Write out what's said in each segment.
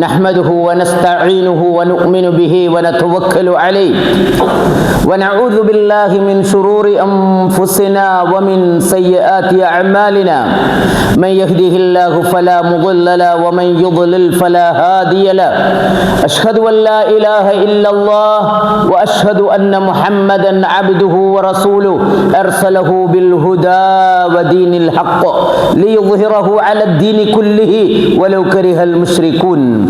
نحمده ونستعينه ونؤمن به ونتوكل عليه. ونعوذ بالله من شرور أنفسنا ومن سيئات أعمالنا. من يهده الله فلا مضل له ومن يضلل فلا هادي له. أشهد أن لا إله إلا الله وأشهد أن محمدا عبده ورسوله. أرسله بالهدى ودين الحق ليظهره على الدين كله ولو كره المشركون.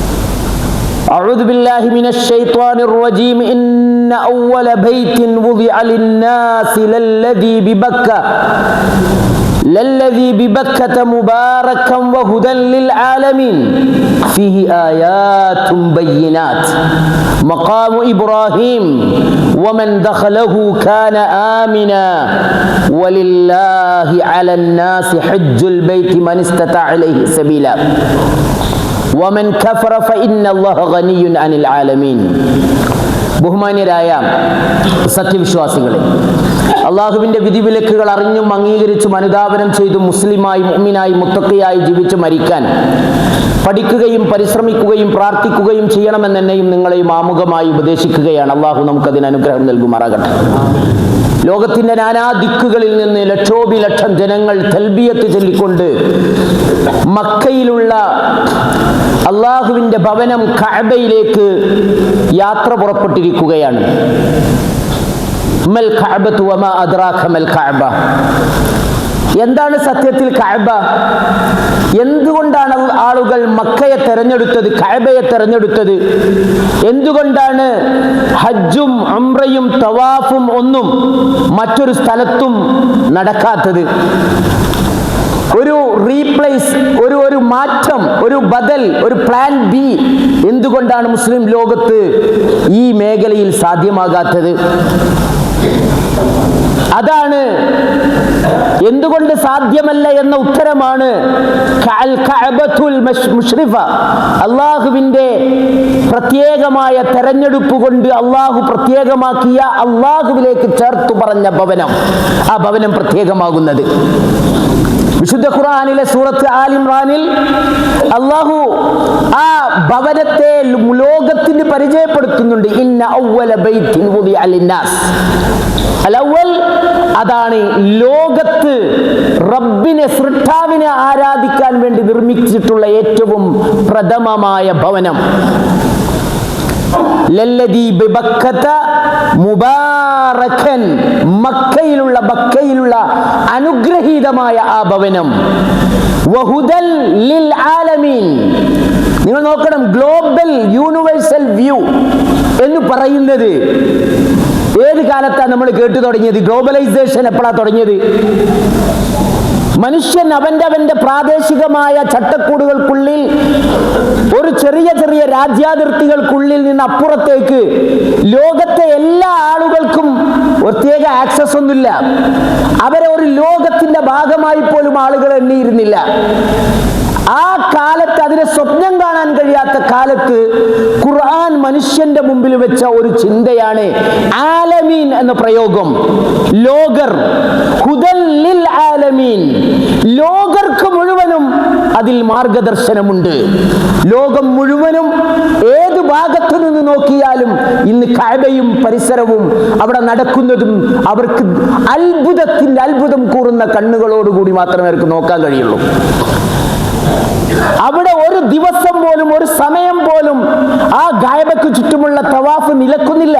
أعوذ بالله من الشيطان الرجيم. إن أول بيت وضع للناس للذي ببكة للذي ببكة مباركا وهدى للعالمين. فيه آيات بينات. مقام إبراهيم ومن دخله كان آمنا. ولله على الناس حج البيت من استطاع إليه سبيلا. വമൻ കഫറ ഫഇന്നല്ലാഹു ഗനിയുൻ അനിൽ ആലമീൻ. ബഹുമാന്യരായ സത്യവിശ്വാസികളെ അള്ളാഹുവിന്റെ വിധിവിലക്കുകൾ അറിഞ്ഞും അംഗീകരിച്ചും അനുധാപനം ചെയ്തും മുസ്ലിമായി മുഅ്മിനായി മുത്തക്കയായി ജീവിച്ച് മരിക്കാൻ പഠിക്കുകയും പരിശ്രമിക്കുകയും പ്രാർത്ഥിക്കുകയും ചെയ്യണമെന്നെന്നെയും നിങ്ങളെയും ആമുഖമായി ഉപദേശിക്കുകയാണ്. അള്ളാഹു നമുക്കതിന് അനുഗ്രഹം നൽകുമാറാകട്ടെ. ലോകത്തിന്റെ നാനാ ദിക്കുകളിൽ നിന്ന് ലക്ഷോപിലക്ഷം ജനങ്ങൾ തൽബിയത്ത് ചൊല്ലിക്കൊണ്ട് മക്കയിലുള്ള അള്ളാഹുവിന്റെ ഭവനം കഅബയിലേക്ക് യാത്ര പുറപ്പെട്ടിരിക്കുകയാണ്. കഅബ. എന്താണ് സത്യത്തിൽ കഅബ? എന്തുകൊണ്ടാണ് ആളുകൾ മക്കയെ തെരഞ്ഞെടുത്തത് കഅബയെ തെരഞ്ഞെടുത്തത്? എന്തുകൊണ്ടാണ് ഹജ്ജും അമ്രയും തവാഫും ഒന്നും മറ്റൊരു സ്ഥലത്തും നടക്കാത്തത്? ഒരു റീപ്ലേസ് ഒരു ഒരു മാറ്റം ഒരു ബദൽ ഒരു പ്ലാൻ ബി എന്തുകൊണ്ടാണ് മുസ്ലിം ലോകത്ത് ഈ മേഖലയിൽ സാധ്യമാകാത്തത്? അതാണ് എന്തുകൊണ്ട് സാധ്യമല്ല എന്ന ഉത്തരമാണ് അള്ളാഹുവിന്റെ പ്രത്യേകമായ തെരഞ്ഞെടുപ്പ് കൊണ്ട് അള്ളാഹു പ്രത്യേകമാക്കിയ അള്ളാഹുവിലേക്ക് ചേർത്തു പറഞ്ഞ ഭവനം. ആ ഭവനം പ്രത്യേകമാകുന്നത്. വിശുദ്ധ ഖുർആനിലെ സൂറത്ത് ആലിമ്രാനിൽ അള്ളാഹു ആ ഭവനത്തെ ലോകത്തിന് പരിചയപ്പെടുത്തുന്നുണ്ട്. ഇന്ന ഔവല ബൈത്തിൻ വുദിഅ ലിന്നാസ്. അലവൽ അതാണ് ലോകത്ത് റബ്ബിനെ സൃഷ്ടാവിനെ ആരാധിക്കാൻ വേണ്ടി നിർമ്മിച്ചിട്ടുള്ള ഏറ്റവും പ്രഥമമായ ഭവനം. മുബാറക്കൻ മക്കയിലുള്ള ബക്കയിലുള്ള അനുഗ്രഹീതമായ ആ ഭവനം. വഹുദൽ ലിൽ ആലമീൻ. നിങ്ങൾ നോക്കണം ഗ്ലോബൽ യൂണിവേഴ്സൽ വ്യൂ എന്ന് പറയുന്നത്. ഏത് കാലത്താണ് നമ്മൾ കേട്ടു തുടങ്ങിയത്? ഗ്ലോബലൈസേഷൻ എപ്പോഴാണ് തുടങ്ങിയത്? മനുഷ്യൻ അവന്റെ അവന്റെ പ്രാദേശികമായ ചട്ടക്കൂടുകൾക്കുള്ളിൽ ഒരു ചെറിയ ചെറിയ രാജ്യാതിർത്തികൾക്കുള്ളിൽ നിന്ന് അപ്പുറത്തേക്ക് ലോകത്തെ എല്ലാ ആളുകൾക്കും പ്രത്യേക ആക്സസ് ഒന്നുമില്ല. അവരെ ഒരു ലോകത്തിന്റെ ഭാഗമായി പോലും ആളുകൾ എണ്ണിയിരുന്നില്ല. ആ കാലത്ത് അതിനെ സ്വപ്നം കാണാൻ കഴിയാത്ത കാലത്ത് ഖുർആൻ മനുഷ്യന്റെ മുമ്പിൽ വെച്ച ഒരു ചിന്തയാണ് ആലമീൻ എന്ന പ്രയോഗം. ലോകർ ഹുദൽ ആലമീൻ ലോകർക്ക് മുഴുവനും അതിൽ മാർഗദർശനമുണ്ട്. ലോകം മുഴുവനും ഏത് ഭാഗത്തു നിന്ന് നോക്കിയാലും ഇന്ന് കഴബയും പരിസരവും അവിടെ നടക്കുന്നതും അവർക്ക് അത്ഭുതത്തിന്റെ അത്ഭുതം കൂറുന്ന കണ്ണുകളോടുകൂടി മാത്രമേ അവർക്ക് നോക്കാൻ കഴിയുള്ളൂ. അവിടെ ഒരു ദിവസം പോലും ഒരു സമയം പോലും ആ ഗായബക്ക് ചുറ്റുമുള്ള തവാഫ് നിലക്കുന്നില്ല.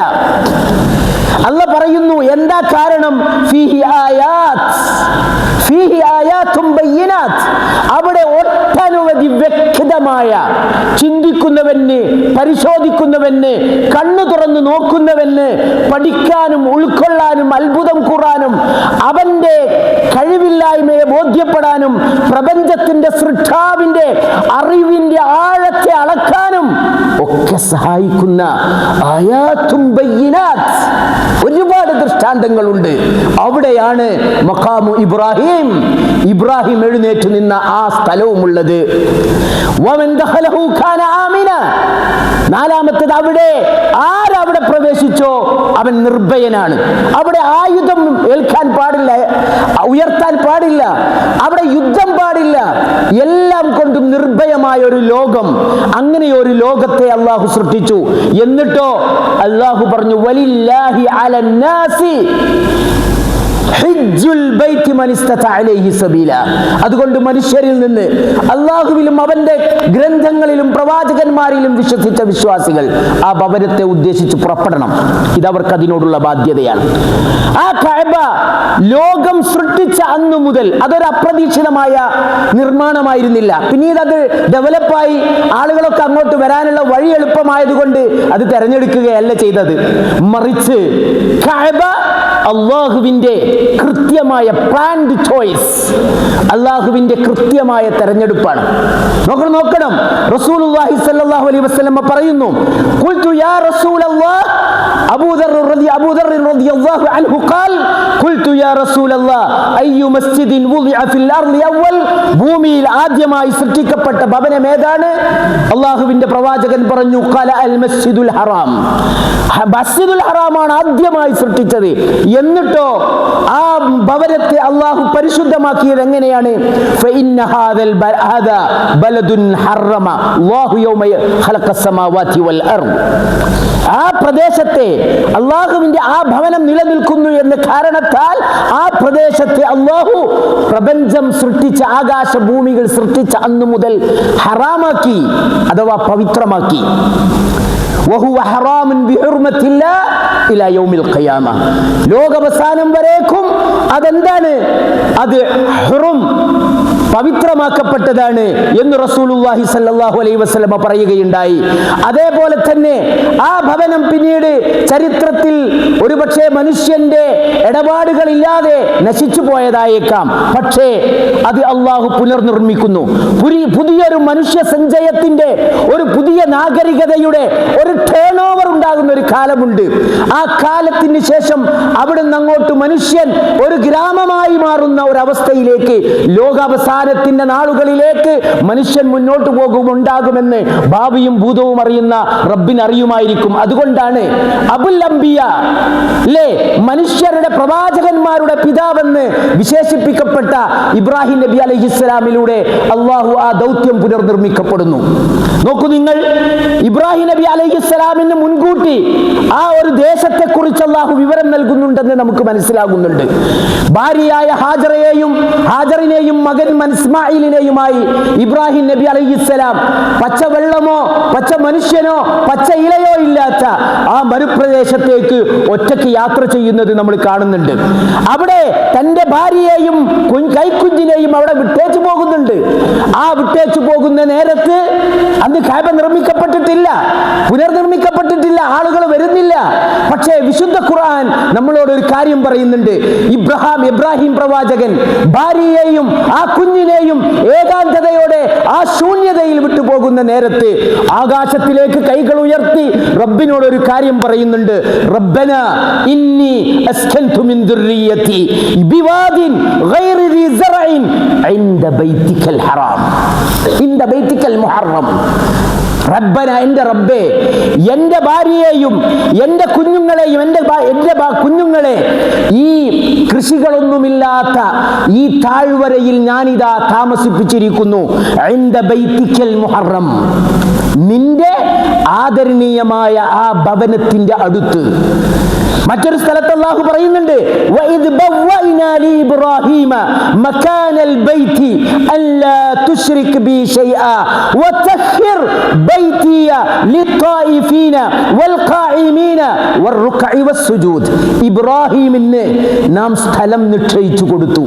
അല്ല പറയുന്നു എന്താ കാരണം? അവിടെ ഒട്ടനവധി വ്യക്തമായ ചിന്തിക്കുന്നവന് പരിശോധിക്കുന്നവന് കണ്ണു തുറന്ന് നോക്കുന്നവന് പഠിക്കാനും ഉൾക്കൊള്ളാനും അത്ഭുതം കൂറാനും അവന്റെ കഴിവില്ലായ്മയെ ബോധ്യപ്പെടാനും പ്രപഞ്ചത്തിന്റെ സൃഷ്ടാവിന്റെ അറിവിന്റെ ആഴത്തെ അളക്കാനും ഒക്കെ സഹായിക്കുന്ന ആയാത്തും ഒരുപാട് ദൃഷ്ടാന്തങ്ങളുണ്ട്. അവിടെയാണ് മഖാമു ഇബ്രാഹിം. ഇബ്രാഹിം എഴുന്നേറ്റ് നിന്ന ആ സ്ഥലവുമുള്ളത്. നാലാമത്തത് അവിടെ. ആരവിടെ പ്രവേശിച്ചോ? അവൻ നിർഭയനാണ്. അവിടെ ആയുധം ഏൽക്കാൻ പാടില്ല ഉയർത്താൻ പാടില്ല. അവിടെ യുദ്ധം പാടില്ല. എല്ലാം നിർഭയമായ ഒരു ലോകം അങ്ങനെ ഒരു ലോകത്തെ അള്ളാഹു സൃഷ്ടിച്ചു. എന്നിട്ടോ അള്ളാഹു പറഞ്ഞു വലില്ലാഹി അലന്നാസി അതുകൊണ്ട് മനുഷ്യരിൽ നിന്ന് അള്ളാഹുവിലും അവന്റെ ഗ്രന്ഥങ്ങളിലും പ്രവാചകന്മാരിലും വിശ്വസിച്ച വിശ്വാസികൾ ആ ഭവനത്തെ ഉദ്ദേശിച്ച് പുറപ്പെടണം. ഇതവർക്ക് അതിനോടുള്ള ബാധ്യതയാണ്. ആ കഅബ ലോകം സൃഷ്ടിച്ച അന്നു മുതൽ അതൊരു അപ്രതീക്ഷിതമായ നിർമ്മാണമായിരുന്നില്ല. പിന്നീട് അത് ഡെവലപ്പായി ആളുകളൊക്കെ അങ്ങോട്ട് വരാനുള്ള വഴി എളുപ്പമായതുകൊണ്ട് അത് തെരഞ്ഞെടുക്കുകയല്ല ചെയ്തത്. മറിച്ച് കഅബ അള്ളാഹുവിന്റെ കൃത്യമായ പ്ലാൻഡ് ചോയ്സ് അള്ളാഹുവിന്റെ കൃത്യമായ തെരഞ്ഞെടുപ്പാണ്. നോക്കണം നോക്കണം. സ്വല്ലല്ലാഹു അലൈഹി വസ്ലമ പറയുന്നു അബൂദർ അബൂദർ അൻഹു ഖാൽ ഭൂമിയിൽ ആദ്യമായി സൃഷ്ടിക്കപ്പെട്ട പ്രവാചകൻ പറഞ്ഞു അൽ മസ്ജിദുൽ ഹറാം ഹറാമാണ് ആദ്യമായി സൃഷ്ടിച്ചത്. എന്നിട്ടോ ആ ഭവനത്തെ അള്ളാഹു പരിശുദ്ധമാക്കിയത് എങ്ങനെയാണ്? ആ പ്രദേശത്തെ അള്ളാഹുവിന്റെ ആ ഭവനം നിലനിൽക്കുന്നു എന്ന കാരണത്താൽ ആ പ്രദേശത്തെ അള്ളാഹു പ്രപഞ്ചം സൃഷ്ടിച്ച ആകാശ ഭൂമികൾ സൃഷ്ടിച്ച അന്നു മുതൽ ഹറാമാക്കി അഥവാ പവിത്രമാക്കി. വഹുവ ഹറാമുൻ ബിഹുർമത്തില്ല ഇല യൗമിൽ ഖിയാമ. ലോകാവസാനം വരേക്കും അതെന്താണ്? അത് ഹുറും. പവിത്രമാക്കപ്പെട്ടതാണ് എന്ന് റസൂലുള്ളാഹി സല്ലല്ലാഹു അലൈഹി വസല്ലമ പറയുകയുണ്ടായി. അതേപോലെ തന്നെ ആ ഭവനം പിന്നീട് ചരിത്രത്തിൽ ഒരുപക്ഷെ മനുഷ്യന്റെ ഇടപാടുകളില്ലാതെ നശിച്ചു പോയതായേക്കാം. പക്ഷേ അത് അള്ളാഹു പുനർനിർമ്മിക്കുന്നു. പുതിയൊരു മനുഷ്യ സഞ്ചയത്തിന്റെ ഒരു പുതിയ നാഗരികതയുടെ ഒരു ടേൺ ഓവർ ഉണ്ടാകുന്ന ഒരു കാലമുണ്ട്. ആ കാലത്തിന് ശേഷം അവിടുന്ന് അങ്ങോട്ട് മനുഷ്യൻ ഒരു ഗ്രാമമായി മാറുന്ന ഒരു അവസ്ഥയിലേക്ക് ലോകാവസാനത്തിന്റെ നാളുകളിലേക്ക് മനുഷ്യൻ മുന്നോട്ട് പോകും ഉണ്ടാകുമെന്ന് ഭാവിയും ഭൂതവും അറിയുന്ന റബ്ബിന് അറിയുമായിരിക്കും അതുകൊണ്ടാണ് അബുൽ അംബിയ അല്ലേ മനുഷ്യരുടെ പ്രവാചകന്മാരുടെ പിതാവെന്ന് വിശേഷിപ്പിക്കപ്പെട്ട ഇബ്രാഹിം നബി അലഹിസ്സലാമിലൂടെ അള്ളാഹു ആ ദൗത്യം പുനർനിർമ്മിക്കപ്പെടുന്നു. നോക്കൂ നിങ്ങൾ ഇബ്രാഹിം നബി അലഹിസ്സലാമിന് മുൻകൂട്ടി ആ ഒരു ദേശത്തെ കുറിച്ച് അള്ളാഹു വിവരം നൽകുന്നുണ്ടെന്ന് നമുക്ക് മനസ്സിലാകുന്നുണ്ട്. ഭാര്യയായ ഹാജറയെയും ഹാജറിനെയും മകൻ ഇസ്മായിലിനെയുമായി ഇബ്രാഹിം നബി അലൈഹിസ്സലാം പച്ച വെള്ളമോ പച്ച മനുഷ്യനോ പച്ച ഇലയോ ഇല്ലാത്ത ആ മരുപ്രദേശത്തേക്ക് ഒറ്റയ്ക്ക് യാത്ര ചെയ്യുന്നത് നമ്മൾ കാണുന്നുണ്ട്. അവിടെ തന്റെ ഭാര്യയെയും കുഞ്ഞ് കൈക്കുഞ്ഞിനെയും അവിടെ വിട്ടേച്ചു പോകുന്നുണ്ട്. ആ വിട്ടേച്ചു പോകുന്ന നേരത്ത് അന്ന് കാബ നിർമ്മിക്കപ്പെട്ടിട്ടില്ല പുനർനിർമ്മിക്കപ്പെട്ടിട്ടില്ല ആളുകൾ വരുന്നില്ല. പക്ഷേ വിശുദ്ധ ഖുർആൻ നമ്മളോട് ഒരു കാര്യം പറയുന്നുണ്ട്. ഇബ്രഹാം ഇബ്രാഹിം പ്രവാചകൻ ഭാര്യയെയും ആ കുഞ്ഞിനെയും ഏകാന്തതയോടെ ആ ശൂന്യതയിൽ വിട്ടുപോകുന്ന നേരത്ത് ആകാശത്തിലേക്ക് കൈകൾ ഉയർത്തി റബ്ബിനോട് ഒരു കാര്യം പറയുന്നുണ്ട്. റബ്ബന ഇന്നി മിൻ ബിവാദിൻ മുഹറം. ഭാര്യയെയും എന്റെ കുഞ്ഞുങ്ങളെയും എന്റെ ഭാ- എന്റെ കുഞ്ഞുങ്ങളെ ഈ കൃഷികളൊന്നുമില്ലാത്ത ഈ താഴ്വരയിൽ ഞാനിതാ താമസിപ്പിച്ചിരിക്കുന്നു. മുഹറം. നിന്റെ ആദരണീയമായ ആ ഭവനത്തിന്റെ അടുത്ത്. മറ്റൊരു സ്ഥലത്ത് അള്ളാഹു പറയുന്നുണ്ട്. ഇബ്രാഹിമിന് നാം സ്ഥലം നിശ്ചയിച്ചു കൊടുത്തു.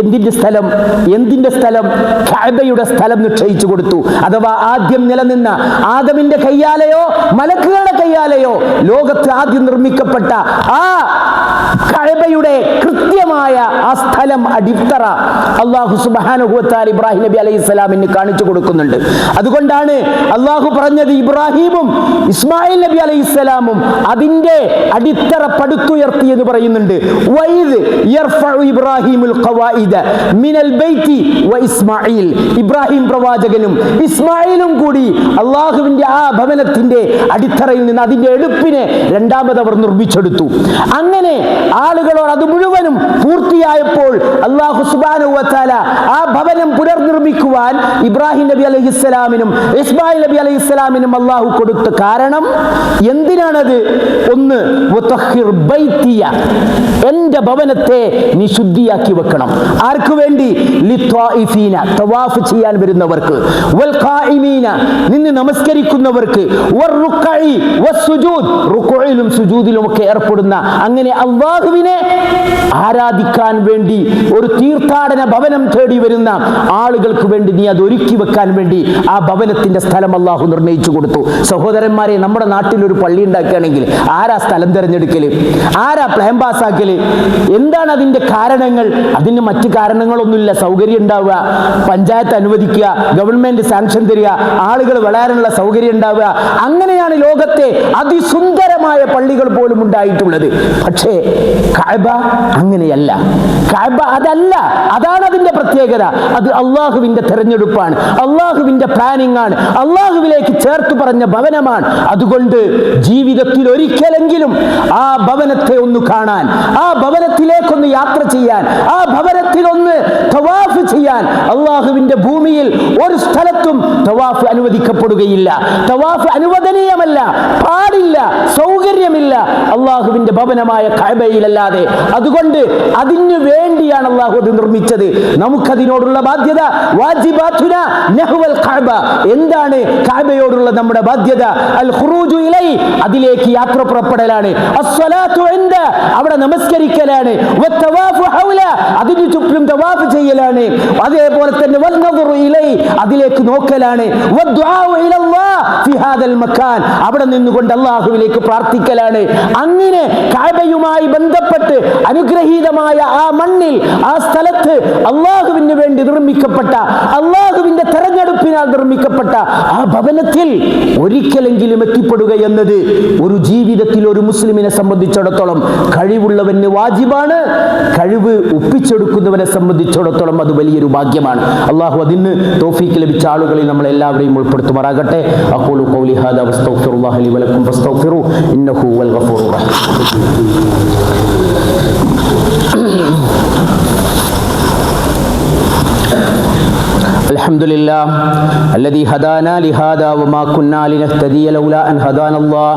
എന്തിന്റെ സ്ഥലം? എന്തിന്റെ സ്ഥലം? ഖഅബയുടെ സ്ഥലം നിശ്ചയിച്ചു കൊടുത്തു. അഥവാ ആദ്യം നിലനിന്ന ആദമിന്റെ കയ്യാലയോ മലക്കുകളുടെ കയ്യാലയോ ലോകത്ത് ആദ്യം നിർമ്മിക്കപ്പെട്ട ആ കഴബയുടെ കൃത്യമായ ആ സ്ഥലം അടിത്തറ അള്ളാഹു സുബാനുഭവത്താൽ ഇബ്രാഹിം നബി അലൈഹി സ്വലാമിന് കാണിച്ചു കൊടുക്കുന്നുണ്ട്. അതുകൊണ്ടാണ് അള്ളാഹു പറഞ്ഞത് ഇബ്രാഹിമും ഇസ്മായിൽ നബി അലൈഹി സ്വലാമും അതിന്റെ അടിത്തറ പടുത്തുയർത്തി എന്ന് പറയുന്നുണ്ട്. ഇബ്രാഹിമുൽ മിനൽ ബൈത്തി വ ഇസ്മായിൽ. ഇബ്രാഹിം പ്രവാചകനും ഇസ്മായിലും കൂടി അള്ളാഹുവിന്റെ ആ ഭവനത്തിന്റെ അടിത്തറയിൽ നിന്ന് അതിന്റെ എടുപ്പിനെ രണ്ടാമത് അവർ നിർമ്മിച്ചെടുത്തു. അങ്ങനെ ആളുകളോട് അത് മുഴുവനും പൂർത്തിയായപ്പോൾ അള്ളാഹു സുബാനു വത്താല ആ ഭവനം പുനർനിർമ്മിക്കുവാൻ ഇബ്രാഹിം നബി അലൈഹി ഇസ്ലാമിനും ഇസ്മായിൽ നബി അലൈഹി ഇസ്ലാമിനും അള്ളാഹു കൊടുത്ത കാരണം എന്തിനാണത്? ഒന്ന്. എന്റെ ഭവനത്തെ നീ ശുദ്ധിയാക്കി വെക്കണം. ആർക്കു വേണ്ടി? തവാഫ് ചെയ്യാൻ വരുന്നവർക്ക്. നിന്ന് നമസ്കരിക്കുന്നവർക്ക്. സുജൂദിലും ഒക്കെ ഏർപ്പെടുന്ന അങ്ങനെ അള്ളാഹുവിനെ ആരാധിക്കാൻ വേണ്ടി ഒരു തീർത്ഥാടന ഭവനം തേടി വരുന്ന ആളുകൾക്ക് വേണ്ടി നീ അത് ഒരുക്കി വെക്കാൻ വേണ്ടി ആ ഭവനത്തിന്റെ സ്ഥലം അള്ളാഹു നിർണയിച്ചു കൊടുത്തു. സഹോദരന്മാരെ നമ്മുടെ നാട്ടിൽ ഒരു പള്ളി ഉണ്ടാക്കുകയാണെങ്കിൽ ആരാ സ്ഥലം തിരഞ്ഞെടുക്കൽ? ആരാ പ്ലാൻ പാസ്സാക്കൽ എന്താണ് അതിന്റെ കാരണങ്ങൾ? അതിന് മറ്റു കാരണങ്ങളൊന്നുമില്ല. സൗകര്യം ഉണ്ടാവുക പഞ്ചായത്ത് അനുവദിക്കുക ഗവൺമെന്റ് സാങ്ഷൻ തരിക ആളുകൾ വളരാനുള്ള സൗകര്യം ഉണ്ടാവുക. അങ്ങനെയാണ് ലോകത്തെ അതിസുന്ദരമായ പള്ളികൾ പോലും ഉണ്ടായിട്ടുള്ളത്. പക്ഷേ കഅബ അങ്ങനെയല്ല. കഅബ അതല്ല. അതാണ് അതിന്റെ പ്രത്യേകത. അത് അള്ളാഹുവിന്റെ തെരഞ്ഞെടുപ്പാണ്. അള്ളാഹുവിന്റെ പ്ലാനിങ് ആണ്. അള്ളാഹുവിലേക്ക് ചേർത്ത് പറഞ്ഞ ഭവനമാണ്. അതുകൊണ്ട് ജീവിതത്തിൽ ഒരിക്കലെങ്കിലും ആ ഭവനത്തെ ഒന്ന് കാണാൻ ആ ഭവനത്തിലേക്കൊന്ന് യാത്ര ചെയ്യാൻ ആ ഭവനത്തിൽ ഒന്ന് തവാഫ് ചെയ്യാൻ അള്ളാഹുവിന്റെ ഭൂമിയിൽ ഒരു സ്ഥലത്തും തവാഫ് അനുവദിക്കപ്പെടുകയില്ല. തവാഫ് അനുവദനീയമല്ല പാടില്ല സൗകര്യമില്ല അള്ളാഹുവിന്റെ ഭവനമായ കഅബയിലല്ലാതെ. അതുകൊണ്ട് അതിനു വേണ്ടിയാണ് അള്ളാഹു അത് നിർമ്മിച്ചത്. നമുക്കതിനോടുള്ള ബാധ്യത എന്താണ് കഅബയോടുള്ള നമ്മുടെ ബാധ്യത അൽ ഖുറൂജു ഇലൈ അതിലേക്ക് യാത്ര പുറപ്പെടലാണ്. അസ്സലാത്തു ഇൻദ അവിടെ നമസ്കരിക്കലാണ്. വത്തവാഫു ഹൗല അതിനു ചുറ്റും തവാഫ് ചെയ്യലാണ്. അതേപോലെ തന്നെ വൽനദറു ഇലൈ അതിലേക്ക് നോക്കലാണ്. വദ്ദുആഉ ഇലല്ലാഹ് ഫി ഹാദൽ മക്കാൻ അവിടെ നിന്നുകൊണ്ട് അല്ലാഹുവിലേക്ക് പ്രാർത്ഥിക്കലാണ്. അങ്ങനെ കഅബയുമായി ബന്ധപ്പെട്ട് അനുഗ്രഹീതമായ ആ മണ്ണിൽ ആ സ്ഥലത്ത് അള്ളാഹുവിന് വേണ്ടി നിർമ്മിക്കപ്പെട്ട അള്ളാഹുവിന്റെ തെരഞ്ഞെടുപ്പിനാൽ നിർമ്മിക്കപ്പെട്ട ആ ഭവനത്തിൽ ഒരിക്കലെങ്കിലും എത്തിപ്പെടുക എന്നത് ഒരു ജീവിതത്തിൽ ഒരു മുസ്ലിമിനെ സംബന്ധിച്ചിടത്തോളം കഴിവുള്ളവന് വാജിബാണ്. കഴിവ് ഒപ്പിച്ചെടുക്കുന്നവനെ സംബന്ധിച്ചിടത്തോളം അത് വലിയൊരു ഭാഗ്യമാണ്. അള്ളാഹു അതിന് തോഫീക്ക് ലഭിച്ച ആളുകളിൽ നമ്മൾ എല്ലാവരെയും ഉൾപ്പെടുത്തുമാറാകട്ടെ. അപ്പോൾ ഗഫൂറുർ റഹീം. الحمد لله الذي هدانا لهذا وما كنا لنهتدي لولا أن هدانا الله.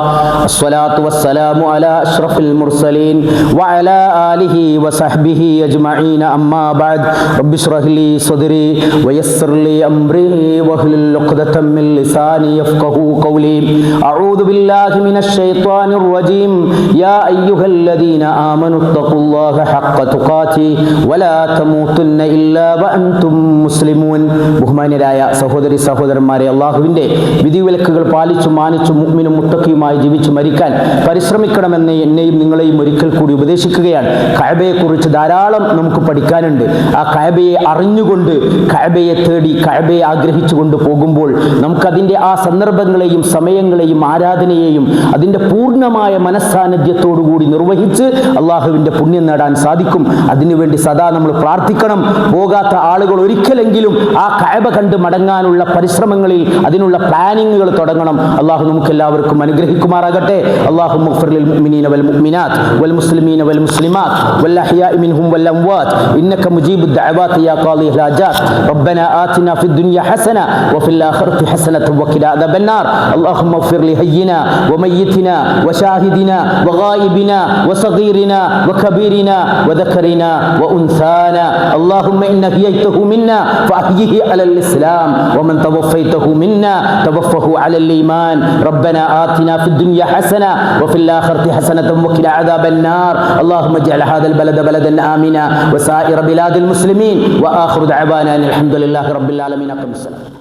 الصلاة والسلام على أشرف المرسلين وعلى آله وصحبه أجمعين. أما بعد رب اشرح لي صدري ويسر لي أمري واحلل عقدة من لساني يفقه قولي. أعوذ بالله من الشيطان الرجيم. يا أيها الذين آمنوا اتقوا الله حق تقاته ولا تموتن إلا وأنتم مسلمون. ബഹുമാന്യരായ സഹോദരി സഹോദരന്മാരെ അള്ളാഹുവിന്റെ വിധിവിലക്കുകൾ പാലിച്ചു മാനിച്ചു മുഗ്മിനും മുത്തക്കിയുമായി ജീവിച്ചു മരിക്കാൻ പരിശ്രമിക്കണമെന്ന് എന്നെയും നിങ്ങളെയും ഒരിക്കൽ കൂടി ഉപദേശിക്കുകയാണ്. കഴബയെക്കുറിച്ച് ധാരാളം നമുക്ക് പഠിക്കാനുണ്ട്. ആ കഴബയെ അറിഞ്ഞുകൊണ്ട് കഴബയെ തേടി കഴബയെ ആഗ്രഹിച്ചുകൊണ്ട് പോകുമ്പോൾ നമുക്കതിന്റെ ആ സന്ദർഭങ്ങളെയും സമയങ്ങളെയും ആരാധനയെയും അതിന്റെ പൂർണമായ മനസ്സാന്നിധ്യത്തോടുകൂടി നിർവഹിച്ച് അള്ളാഹുവിന്റെ പുണ്യം നേടാൻ സാധിക്കും. അതിനുവേണ്ടി സദാ നമ്മൾ പ്രാർത്ഥിക്കണം. പോകാത്ത ആളുകൾ ഒരിക്കലെങ്കിലും ആ കഅബ കണ്ട് മടങ്ങാനുള്ള പരിശ്രമങ്ങളിൽ അതിനുള്ള പ്ലാനിങ്ങുകൾ തുടങ്ങണം അള്ളാഹു നമുക്ക് എല്ലാവർക്കും അനുഗ്രഹിക്കുമാറാകട്ടെ അള്ളാഹു മുഅ്മിനീന വൽ മുഅ്മിനാത്ത് വൽ മുസ്ലിമീന വൽ മുസ്ലിമാത്ത് വൽ അഹ്യാഇ മിൻഹും വൽ അംവാത്ത് ഇന്നക മുജീബു الدعوات يا قاضي الحاجات ربنا آتنا في الدنيا حسنة وفي الآخرة حسنة وقنا عذاب النار اللهم اغفر لهينا وميتنا وشاهدنا وغائبنا وصغيرنا وكبيرنا وذكرنا وأنثانا اللهم إن أحييته منا فأحيه على الإسلام. ومن توفيته منا توفه على الإيمان. ربنا آتنا في الدنيا حسنة وفي الآخرة حسنة وقنا عذاب النار. اللهم اجعل هذا البلد بلدا آمنا وسائر بلاد المسلمين. وآخر دعوانا الحمد لله رب العالمين. أقم السلام